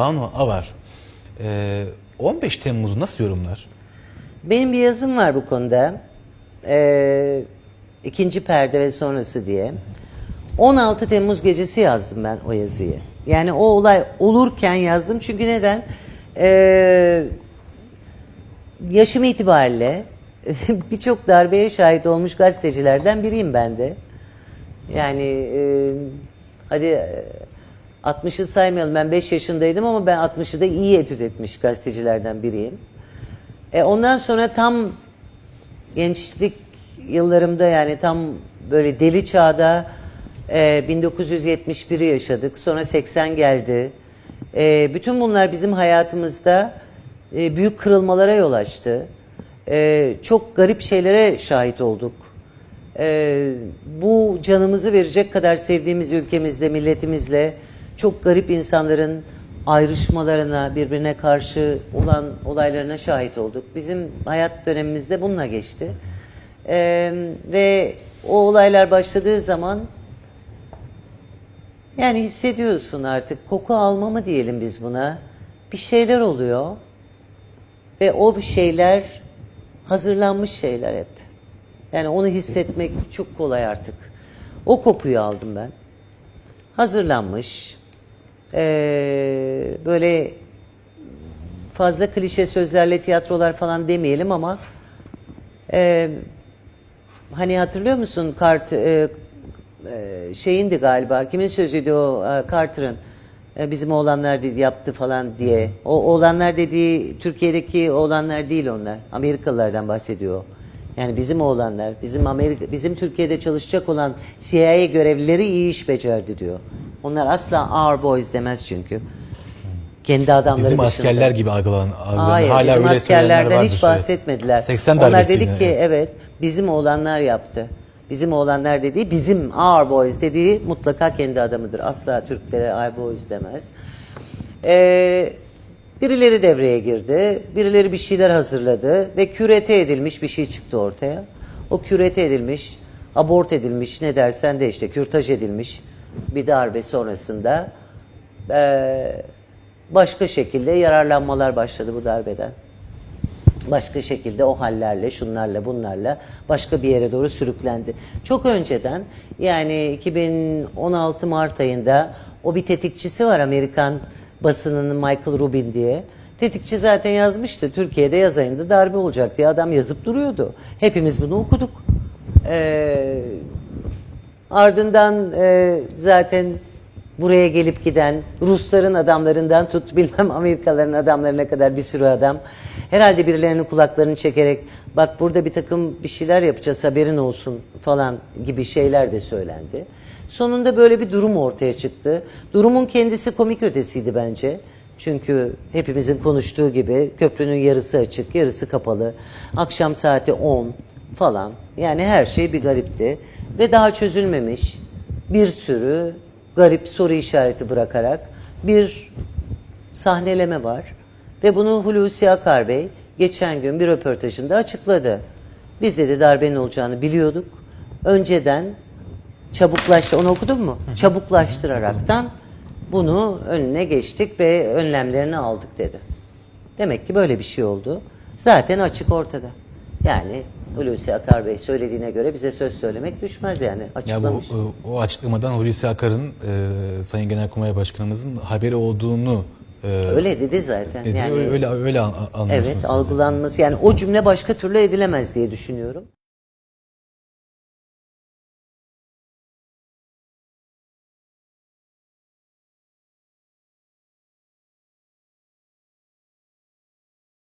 Banu Avar, e, 15 Temmuz'u nasıl yorumlar? Benim bir yazım var bu konuda. Ee, ikinci perde ve sonrası diye. 16 Temmuz gecesi yazdım ben o yazıyı. Yani o olay olurken yazdım. Çünkü neden? Ee, yaşım itibariyle birçok darbeye şahit olmuş gazetecilerden biriyim ben de. Yani e, hadi e, 60'ı saymayalım ben 5 yaşındaydım ama ben 60'ı da iyi etüt etmiş gazetecilerden biriyim. E, ondan sonra tam gençlik yıllarımda yani tam böyle deli çağda e, 1971'i yaşadık. Sonra 80 geldi. E, bütün bunlar bizim hayatımızda e, büyük kırılmalara yol açtı. E, çok garip şeylere şahit olduk. E, bu canımızı verecek kadar sevdiğimiz ülkemizle, milletimizle çok garip insanların ayrışmalarına, birbirine karşı olan olaylarına şahit olduk. Bizim hayat dönemimizde bununla geçti. E, ve o olaylar başladığı zaman yani hissediyorsun artık koku alma mı diyelim biz buna. Bir şeyler oluyor ve o bir şeyler hazırlanmış şeyler hep. Yani onu hissetmek çok kolay artık. O kokuyu aldım ben. Hazırlanmış. Ee, böyle fazla klişe sözlerle tiyatrolar falan demeyelim ama e, hani hatırlıyor musun kart e, e, şeyindi galiba kimin sözüydü o e, Carter'ın e, bizim oğlanlar dedi yaptı falan diye. O oğlanlar dediği Türkiye'deki oğlanlar değil onlar. Amerikalılardan bahsediyor. Yani bizim oğlanlar, bizim Amerika, bizim Türkiye'de çalışacak olan CIA görevlileri iyi iş becerdi diyor. Onlar asla our boys demez çünkü. Kendi adamları Bizim dışında. askerler gibi algılanan, algılanan Hayır, hala bizim öyle askerlerden hiç bahsetmediler. 80 Onlar dedik ki evet. evet bizim oğlanlar yaptı. Bizim oğlanlar dediği bizim our boys dediği mutlaka kendi adamıdır. Asla Türklere our boys demez. Ee, birileri devreye girdi. Birileri bir şeyler hazırladı ve kürete edilmiş bir şey çıktı ortaya. O kürete edilmiş, abort edilmiş ne dersen de işte kürtaj edilmiş bir darbe sonrasında ee, başka şekilde yararlanmalar başladı bu darbeden başka şekilde o hallerle, şunlarla, bunlarla başka bir yere doğru sürüklendi. Çok önceden yani 2016 Mart ayında o bir tetikçisi var Amerikan basınının Michael Rubin diye. Tetikçi zaten yazmıştı. Türkiye'de yaz ayında darbe olacak diye adam yazıp duruyordu. Hepimiz bunu okuduk. Ee, Ardından e, zaten buraya gelip giden Rusların adamlarından tut bilmem Amerikalıların adamlarına kadar bir sürü adam. Herhalde birilerinin kulaklarını çekerek bak burada bir takım bir şeyler yapacağız haberin olsun falan gibi şeyler de söylendi. Sonunda böyle bir durum ortaya çıktı. Durumun kendisi komik ötesiydi bence. Çünkü hepimizin konuştuğu gibi köprünün yarısı açık, yarısı kapalı. Akşam saati 10 falan. Yani her şey bir garipti. Ve daha çözülmemiş bir sürü garip soru işareti bırakarak bir sahneleme var. Ve bunu Hulusi Akar Bey geçen gün bir röportajında açıkladı. Biz dedi darbenin olacağını biliyorduk. Önceden çabuklaştı. Onu okudun mu? Çabuklaştıraraktan bunu önüne geçtik ve önlemlerini aldık dedi. Demek ki böyle bir şey oldu. Zaten açık ortada. Yani Hulusi Akar Bey söylediğine göre bize söz söylemek düşmez yani. Ya bu, Açıklamış. e, o açıklamadan Hulusi Akar'ın e, Sayın Genelkurmay Başkanımızın haberi olduğunu e, Öyle dedi zaten. dedi. yani öyle öyle an- anlıyorsunuz Evet algılanması yani o cümle başka türlü edilemez diye düşünüyorum.